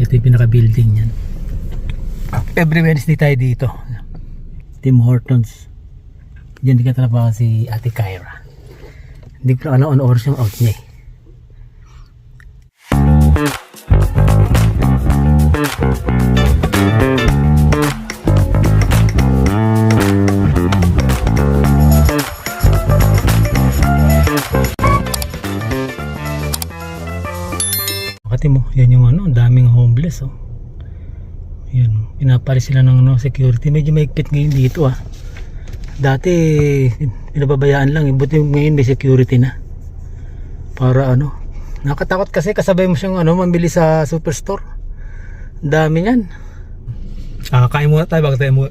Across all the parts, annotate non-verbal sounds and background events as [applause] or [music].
Ito yung pinaka-building niyan. Every Wednesday tayo dito. Tim Hortons. Ka talaga si Ate Kyra. Hindi ko alam ano oras yung out niya eh. Homeless oh. Yan, oh. pinapali sila ng ano, security. Medyo maigpit ngayon dito ah. Dati, pinababayaan lang. eh. Buti ngayon may security na. Para ano. Nakatakot kasi kasabay mo siyang ano, mamili sa superstore. Dami niyan. Ah, kain muna tayo bago tayo mo.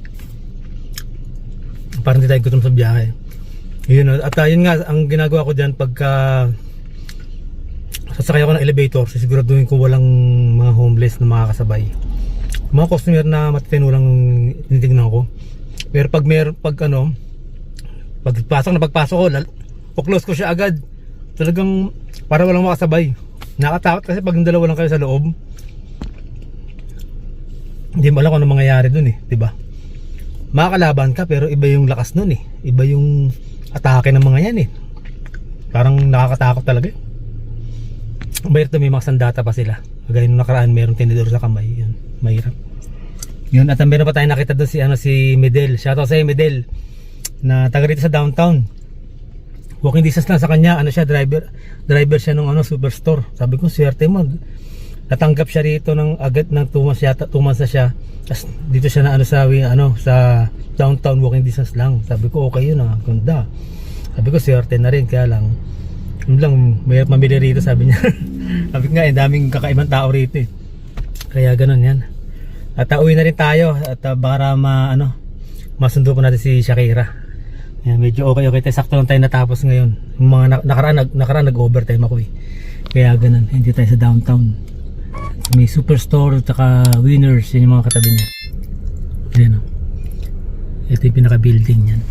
Parang hindi tayo gutom sa biyahe. Yun, oh. at uh, yun nga, ang ginagawa ko dyan pagka sasakay ako ng elevator, sisiguraduhin ko walang mga homeless na makakasabay. Mga customer na matitino lang tinitignan ko. Pero pag mer pag ano, pagpasok na pagpasok ko, lal- close ko siya agad. Talagang para walang makasabay. Nakatakot kasi pag dalawa lang kayo sa loob. Hindi mo alam kung ano mangyayari dun eh, di ba? Makakalaban ka pero iba yung lakas nun eh. Iba yung atake ng mga yan eh. Parang nakakatakot talaga eh. Na may mga sandata pa sila. Kagaya nung nakaraan, mayroong tinidor sa kamay. Yun, mahirap. Yun, at meron pa tayo nakita doon si, ano, si Medel. Shoutout sa Medel. Na taga rito sa downtown. Walking distance lang sa kanya. Ano siya, driver. Driver siya ng ano, superstore. Sabi ko, swerte mo. Natanggap siya rito ng agad ng 2 months yata, 2 months na siya. Tapos dito siya na ano sa ano sa downtown walking distance lang. Sabi ko okay yun ah, ganda. Sabi ko swerte na rin kaya lang yun lang, may mamili rito sabi niya. [laughs] sabi nga, eh, daming kakaibang tao rito eh. Kaya ganun yan. At uh, uwi na rin tayo at uh, para ma, ano, masundo po natin si Shakira. Yan, medyo okay okay tayo. Sakto lang tayo natapos ngayon. Yung mga na- nakaraan, nag, nakaraan nag-overtime ako eh. Kaya ganun, hindi tayo sa downtown. May superstore at winners, yun yung mga katabi niya. Yan o. Ito yung pinaka-building yan.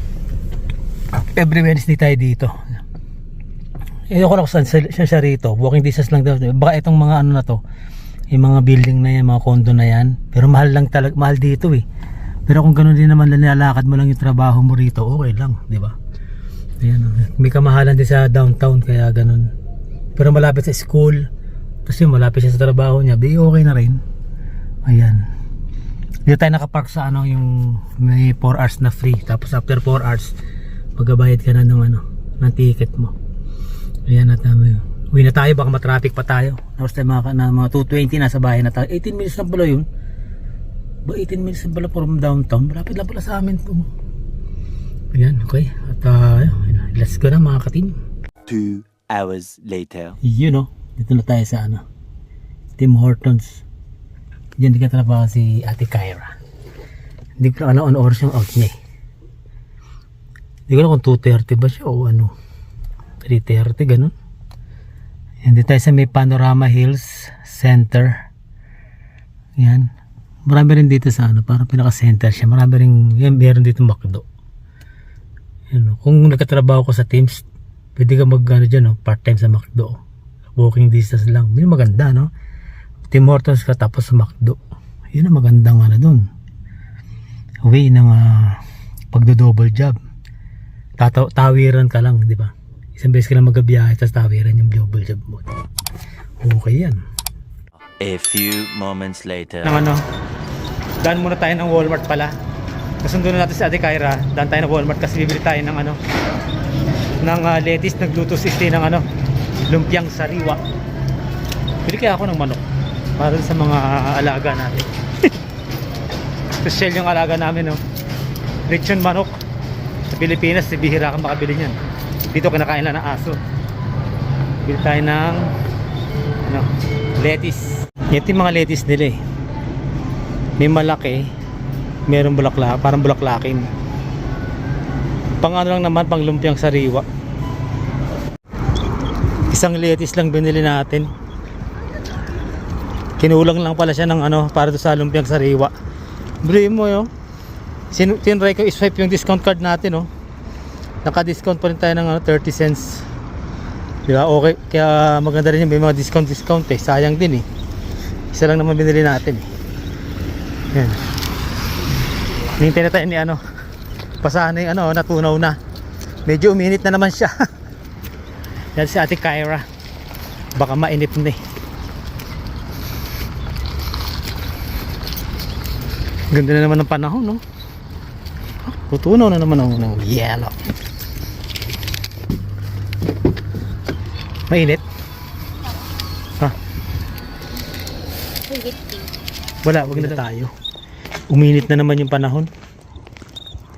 Every Wednesday tayo dito. Eh, ako lang saan siya, siya rito. Walking distance lang daw. Baka itong mga ano na to, yung mga building na yan, mga condo na yan. Pero mahal lang talaga, mahal dito eh. Pero kung gano'n din naman nilalakad mo lang yung trabaho mo rito, okay lang, di ba? Ayan, oh. may kamahalan din sa downtown, kaya ganun. Pero malapit sa school, yun, malapit siya sa trabaho niya, di okay na rin. Ayan. Dito tayo nakapark sa ano, yung may 4 hours na free. Tapos after 4 hours, magbabayad ka na ng ano, ng ticket mo. Ayan at um, uwi na tayo baka matraffic pa tayo. Tapos tayo mga, na, mga 220 nasa bahay na tayo. 18 minutes lang pala yun. Ba 18 minutes lang pala from downtown. Malapit lang pala sa amin po. Ayan, okay. At uh, let's go na mga katim. Two hours later. You know, dito na tayo sa ano. Tim Hortons. Diyan di ka talaga si Ate Kyra. Hindi ko alam ano oras yung out niya eh. Hindi ko alam kung 2.30 ba siya o ano. 3.30 ganun. Hindi tayo sa may Panorama Hills Center. Yan. Marami rin dito sa ano, parang pinaka-center siya. Marami rin, yan, meron dito McDo. Yan, oh. kung nagkatrabaho ko sa Teams, pwede ka mag ano dyan, oh, part-time sa McDo. Walking distance lang. Yun maganda, no? Tim Hortons ka tapos sa McDo. Yun ang magandang ano dun. Way ng uh, pagdo-double job. Tataw tawiran ka lang, di ba? Isang beses ka lang magabiyahe tapos tawiran yung double job mo. Okay yan. A few moments later. Ng ano, daan muna tayo ng Walmart pala. Kasundo na natin si Ate Kyra. Daan tayo ng Walmart kasi bibili tayo ng ano, ng uh, lettuce, nagluto si Steve ng ano, lumpiang sariwa. Bili kaya ako ng manok para sa mga alaga natin. [laughs] Special yung alaga namin, no. Lechon manok. Sa Pilipinas, si bihira kang makabili niyan. Dito kinakain lang ng aso. Bili tayo ng ano, lettuce. Ito mga lettuce nila eh. May malaki, merong bulaklak, parang bulaklakin. Pang ano lang naman, pang lumpiang sariwa. Isang lettuce lang binili natin. Kinulang lang pala siya ng ano para sa lumpiang sariwa. Bili mo yo. Sin tinry ko i-swipe yung discount card natin oh. Naka-discount pa rin tayo ng ano, 30 cents. Di? Okay. Kaya maganda rin yung may mga discount discount eh. Sayang din eh. Isa lang naman binili natin eh. Yan. Nintay na tayo ni ano. Pasahan na yung ano, natunaw na. Medyo uminit na naman siya. [laughs] Yan si Ate Kyra. Baka mainit na eh. Ganda na naman ng panahon, no? Tutunaw na naman ang ng yellow. Mainit? Ha? Wala, wag na tayo. Uminit na naman yung panahon.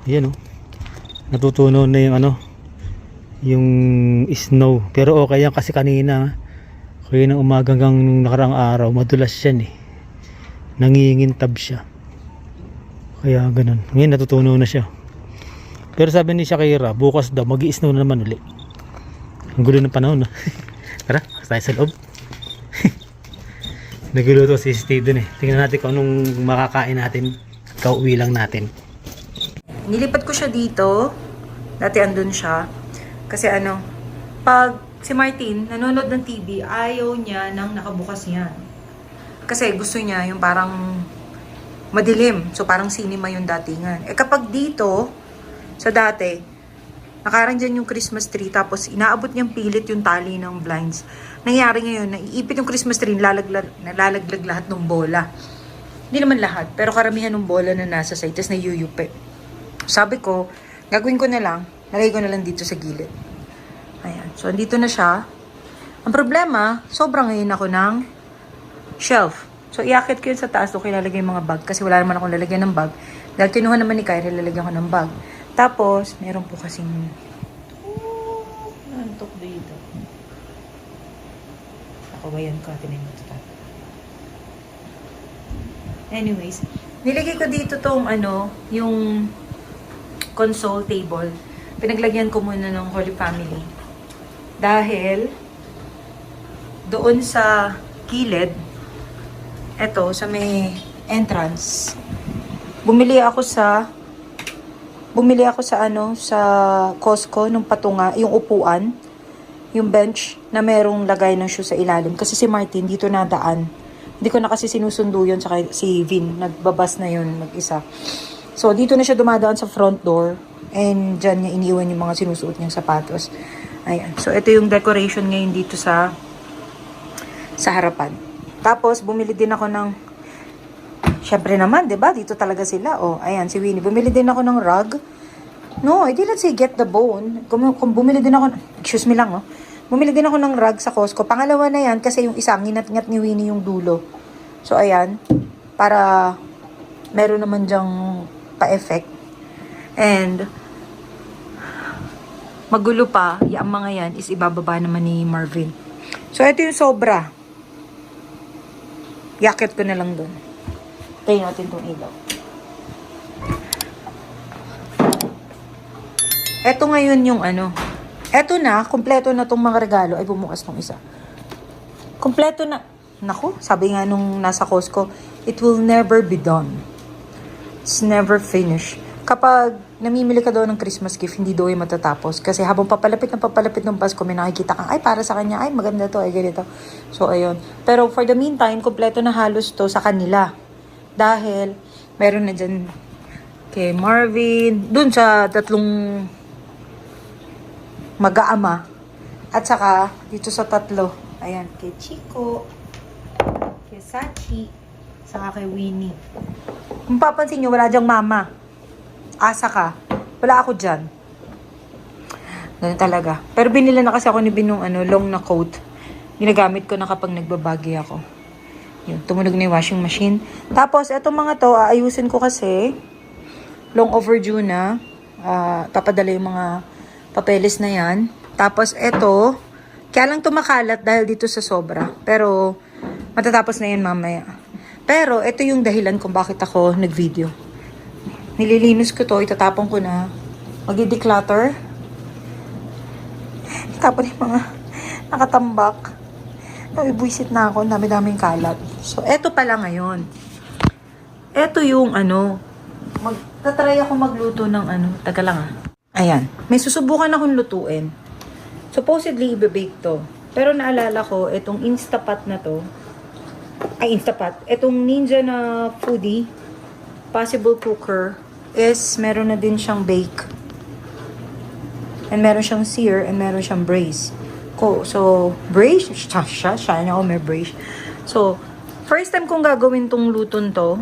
Ayan oh. Natutunaw na yung ano, yung snow. Pero okay yan kasi kanina, kaya ng umaga hanggang nung nakarang araw, madulas yan eh. Nangingintab siya. Kaya ganun. Ngayon natutunaw na siya. Pero sabi ni Shakira, bukas daw mag snow na naman uli. Ang gulo ng panahon. [laughs] Tara, tayo sa loob. [laughs] Nagluluto si Steve dun eh. Tingnan natin kung anong makakain natin. Kauwi lang natin. Nilipat ko siya dito. Dati andun siya. Kasi ano, pag si Martin nanonood ng TV, ayaw niya nang nakabukas yan. Kasi gusto niya yung parang madilim. So parang cinema yung datingan. Eh kapag dito, sa dati, nakaran dyan yung Christmas tree tapos inaabot niyang pilit yung tali ng blinds. Nangyari ngayon, naiipit yung Christmas tree, nalalaglag, nalalaglag lahat ng bola. Hindi naman lahat, pero karamihan ng bola na nasa side, tapos nayuyupi. Sabi ko, gagawin ko na lang, nalagay ko na lang dito sa gilid. Ayan. So, andito na siya. Ang problema, sobrang ngayon ako ng shelf. So, iakit ko yun sa taas doon kilalagay yung mga bag kasi wala naman akong lalagyan ng bag. Dahil kinuha naman ni Kyrie, lalagyan ko ng bag. Tapos, meron po kasing nantok dito. Ako ba yan ka? Tinayin mo. Anyways, nilagay ko dito tong ano, yung console table. Pinaglagyan ko muna ng Holy Family. Dahil, doon sa kilid, eto, sa may entrance, bumili ako sa, bumili ako sa ano, sa Costco, nung patunga, yung upuan, yung bench na merong lagay ng shoe sa ilalim. Kasi si Martin, dito nadaan. Hindi ko na kasi sinusundo yun, saka si Vin, nagbabas na yun mag-isa. So, dito na siya dumadaan sa front door. And dyan niya iniwan yung mga sinusuot niyang sapatos. Ayan. So, ito yung decoration ngayon dito sa sa harapan. Tapos, bumili din ako ng Siyempre naman, 'di ba? Dito talaga sila. Oh, ayan si Winnie. Bumili din ako ng rug. No, I didn't say get the bone. Kung, kung bumili din ako, excuse me lang, oh. Bumili din ako ng rug sa Costco. Pangalawa na yan kasi yung isa, nginat-ngat ni Winnie yung dulo. So, ayan. Para meron naman dyang pa-effect. And, magulo pa, yung mga yan is ibababa naman ni Marvin. So, ito yung sobra. Yakit ko na lang doon. Tayo natin itong ilaw. Ito ngayon yung ano. Ito na, kompleto na tong mga regalo. Ay, bumukas tong isa. Kompleto na. Naku, sabi nga nung nasa Costco, it will never be done. It's never finished. Kapag namimili ka daw ng Christmas gift, hindi daw yung matatapos. Kasi habang papalapit na papalapit ng Pasko, may nakikita kang, ay, para sa kanya, ay, maganda to, ay, ganito. So, ayun. Pero for the meantime, kompleto na halos to sa kanila. Dahil, meron na dyan kay Marvin, dun sa tatlong mag-aama. At saka, dito sa tatlo. Ayan, kay Chico, kay Sachi, saka kay Winnie. Kung papansin nyo, wala dyang mama. Asa ka. Wala ako dyan. Ganun talaga. Pero binila na kasi ako ni Binong ano, long na coat. Ginagamit ko na kapag nagbabagi ako. Yun, tumunog na yung washing machine. Tapos, etong mga to, aayusin ko kasi. Long overdue na. Ah, papadala yung mga papeles na yan. Tapos, eto, kaya lang tumakalat dahil dito sa sobra. Pero, matatapos na yan mamaya. Pero, ito yung dahilan kung bakit ako nag-video. Nililinis ko to, itatapon ko na. Mag-declutter. Tapon yung mga nakatambak. Nabibwisit na ako, dami-daming kalat. So, eto pala ngayon. Eto yung ano, magtatry ako magluto ng ano, taga lang ah. Ayan, may susubukan akong lutuin. Supposedly, ibe-bake to. Pero naalala ko, itong Instapat na to, ay Instapot. Itong Ninja na foodie, possible cooker, is meron na din siyang bake. And meron siyang sear and meron siyang braise. Ko, so, braise, siya, siya, siya na ako may braise. So, first time kong gagawin tong luton to,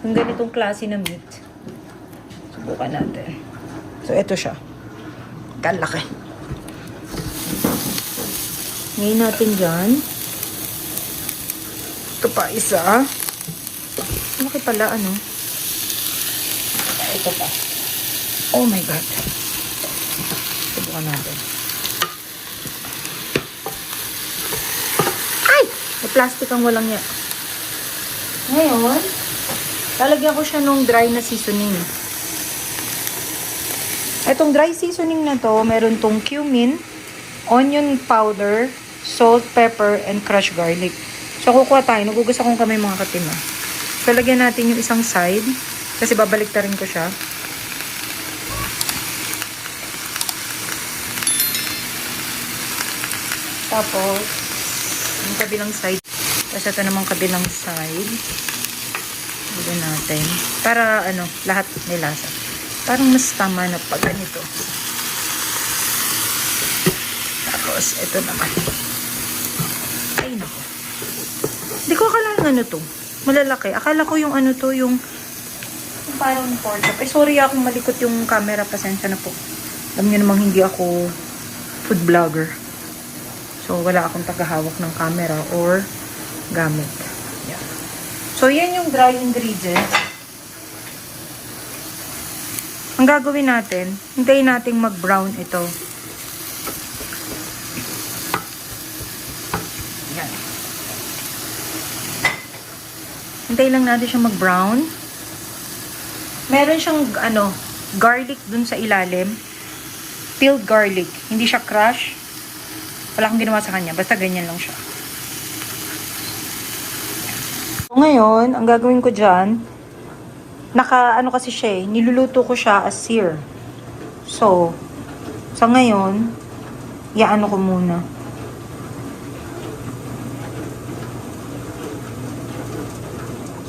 yung ganitong klase na meat. Subukan natin. So, ito siya. Kalaki. Ngayon natin dyan. Ito pa isa. Laki pala, ano? Ito pa. Oh my God. Subukan natin. Ay! May plastic ang walang ya. Ngayon, lalagyan ko siya nung dry na seasoning. Itong dry seasoning na to, meron tong cumin, onion powder, salt, pepper, and crushed garlic. So, kukuha tayo. Nagugas akong kamay mga katima. So, lagyan natin yung isang side. Kasi babalik rin ko siya. Tapos, yung kabilang side. Tapos ito namang kabilang side. Lagyan natin. Para ano, lahat may lasa. Parang mas tama na pag ganito. Tapos, ito naman. Ay, naku. Hindi ko akala ano to. Malalaki. Akala ko yung ano to, yung parang pork chop. Eh, sorry akong malikot yung camera. Pasensya na po. Alam niyo namang hindi ako food vlogger. So, wala akong tagahawak ng camera or gamit. So, yan yung dry ingredients. Ang gagawin natin, hintayin nating mag-brown ito. Yan. Hintayin lang natin siya mag-brown. Meron siyang, ano, garlic dun sa ilalim. Peeled garlic. Hindi siya crush. Wala akong ginawa sa kanya. Basta ganyan lang siya. Ngayon, ang gagawin ko dyan, naka, ano kasi siya eh, niluluto ko siya as sear. So, sa ngayon, iaano ko muna.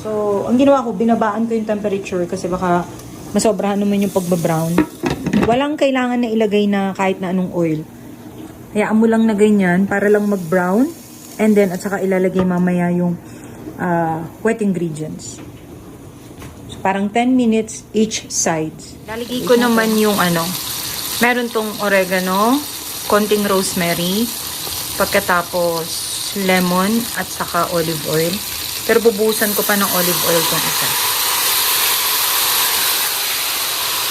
So, ang ginawa ko, binabaan ko yung temperature kasi baka masobrahan naman yung pagba-brown. Walang kailangan na ilagay na kahit na anong oil. Hayaan mo lang na ganyan para lang mag-brown. And then, at saka ilalagay mamaya yung ah, wet ingredients. So, parang 10 minutes each side. Lalagay ko naman yung ano, meron tong oregano, konting rosemary, pagkatapos lemon at saka olive oil. Pero bubuhusan ko pa ng olive oil tong isa.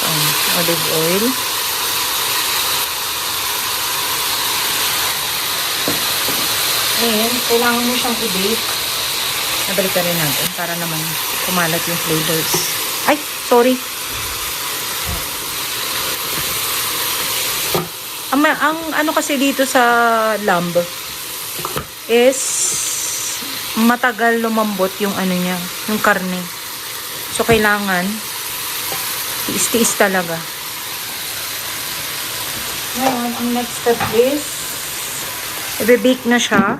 So, olive oil. And, kailangan mo siyang i-bake. Nabalik ka rin natin para naman kumalat yung flavors. Ay, sorry. Ang, ang ano kasi dito sa lamb is matagal lumambot yung ano niya, yung karne. So, kailangan tiis-tiis talaga. Ngayon, ang next step is i-bake na siya.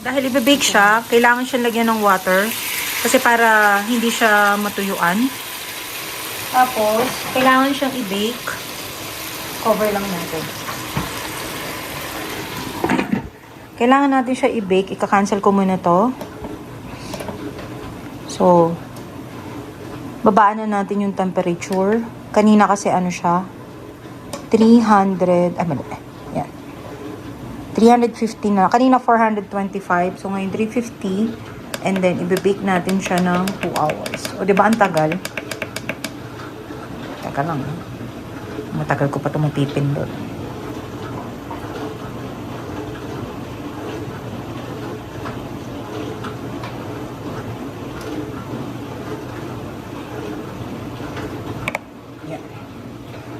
Dahil i-bake siya, kailangan siya lagyan ng water kasi para hindi siya matuyuan. Tapos, kailangan siyang i-bake. Cover lang natin. Kailangan natin siya i-bake. Ika-cancel ko muna to. So, babaan na natin yung temperature. Kanina kasi ano siya, 300, ah, mali. Yan. 350 na. Kanina 425. So, ngayon 350. And then, i-bake natin siya ng 2 hours. O, di ba ang tagal? Teka lang. Matagal ko pa ito matipindot. Yan.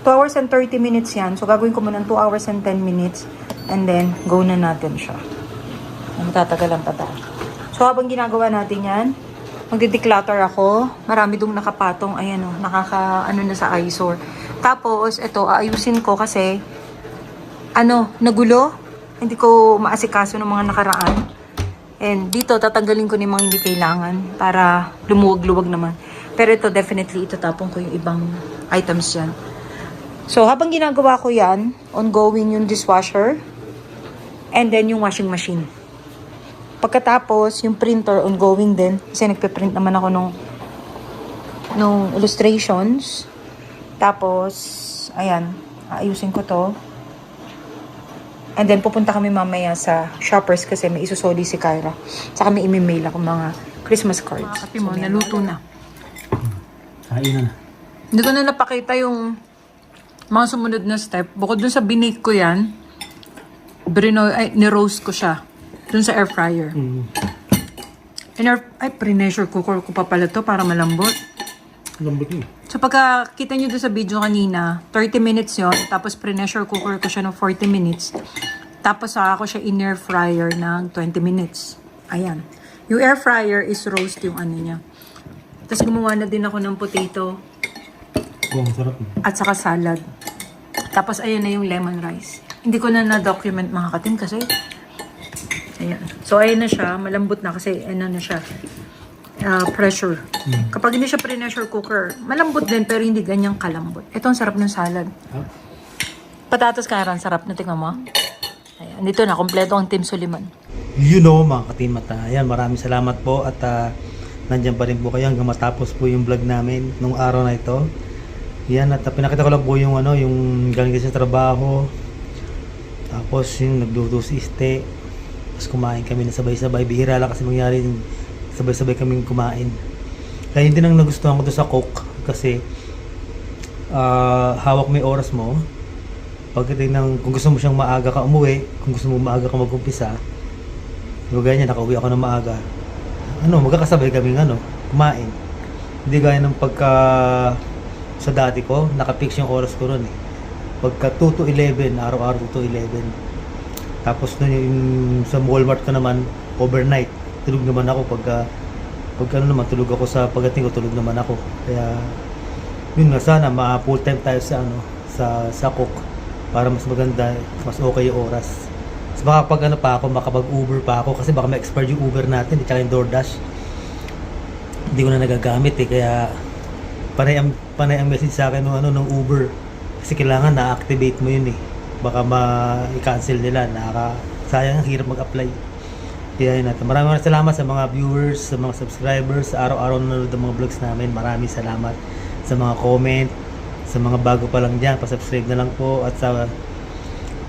2 hours and 30 minutes yan. So, gagawin ko muna ng 2 hours and 10 minutes. And then, go na natin siya. Ang tatagalan pa tayo. So, habang ginagawa natin yan, magde-declutter ako. Marami dong nakapatong. Ayan o, nakaka, ano na sa eyesore. Tapos, ito, aayusin ko kasi, ano, nagulo. Hindi ko maasikaso ng mga nakaraan. And dito, tatanggalin ko yung mga hindi kailangan para lumuwag-luwag naman. Pero ito, definitely, itatapon ko yung ibang items dyan. So, habang ginagawa ko yan, ongoing yung dishwasher, and then yung washing machine. Pagkatapos, yung printer ongoing din. Kasi nagpe-print naman ako nung, nung illustrations. Tapos, ayan, ayusin ko to. And then, pupunta kami mamaya sa shoppers kasi may isusoli si Kyra. Saka may imi-mail ako mga Christmas cards. Mga kape mo, naluto na. Kain na na. Hindi ko na napakita yung mga sumunod na step. Bukod dun sa binake ko yan, brino, ay, ni-roast ko siya. Dun sa air fryer. Mm. In air, ay, pre-pressure cooker ko pa pala to para malambot. Lambot yun. So pagka kita nyo doon sa video kanina, 30 minutes yon tapos pre-pressure cooker ko siya ng 40 minutes. Tapos saka ko siya in air fryer ng 20 minutes. Ayan. Yung air fryer is roast yung ano niya. Tapos gumawa na din ako ng potato Oh, sarap. at saka salad. Tapos ayan na yung lemon rice. Hindi ko na na-document mga katim kasi ayan. So ayan na siya, malambot na kasi ano na siya. ah, pressure. Kapag hindi siya pre-pressure cooker, malambot din pero hindi ganyang kalambot. Ito ang sarap ng salad. Ah, Patatas kaya sarap na tingnan mo. Ayan, dito na, kompleto ang Team Suliman. you know mga katimata. Ayan, maraming salamat po at ah, nandyan pa rin po kayo hanggang matapos po yung vlog namin nung araw na ito. Yan at ah, pinakita ko lang po yung ano, yung galing sa trabaho. Tapos yung nagluto si Iste. Tapos kumain kami na sabay-sabay. Bihira lang kasi mangyari yung sabay-sabay kaming kumain. Kaya hindi nang nagustuhan ko to sa cook kasi ah, hawak yung oras mo. Pagdating ng kung gusto mo siyang maaga ka umuwi, kung gusto mo maaga ka mag-umpisa, Diba ganyan, nakauwi ako ng maaga. Ano, magkakasabay kaming ano, kumain. Hindi gaya ng pagka sa dati ko, nakapix yung oras ko ron eh. Pagka 2 to 11, araw-araw 2 to 11. Tapos nun yung sa Walmart ko naman, overnight. Tulog naman ako pagka pag ano naman, tulog ako sa pagdating ko, tulog naman ako. Kaya, yun nga, sana ma full time tayo sa ano, sa, sa cook para mas maganda, mas okay yung oras. Mas makapag ano pa ako, makapag-Uber pa ako kasi baka ma-expire yung Uber natin, at saka yung DoorDash. Hindi ko na nagagamit eh, kaya panay ang, panay ang message sa akin ng ano, ng Uber. Kasi kailangan na-activate mo yun eh. Baka ma-cancel nila, nakaka sayang ang hirap mag-apply. Kaya yun natin. Maraming maraming salamat sa mga viewers, sa mga subscribers, sa araw-araw na nanonood ng mga vlogs namin. Maraming salamat sa mga comment, sa mga bago pa lang dyan, pa-subscribe na lang po at sa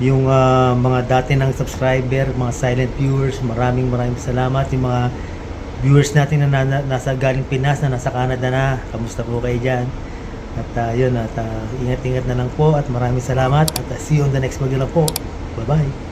yung ah, mga dati ng subscriber, mga silent viewers, maraming maraming salamat. Yung mga viewers natin na, na- nasa galing Pinas, na nasa Canada na, kamusta po kayo dyan? At ah, yun, at ah, ingat-ingat na lang po at maraming salamat at ah, see you on the next lang po. Bye-bye!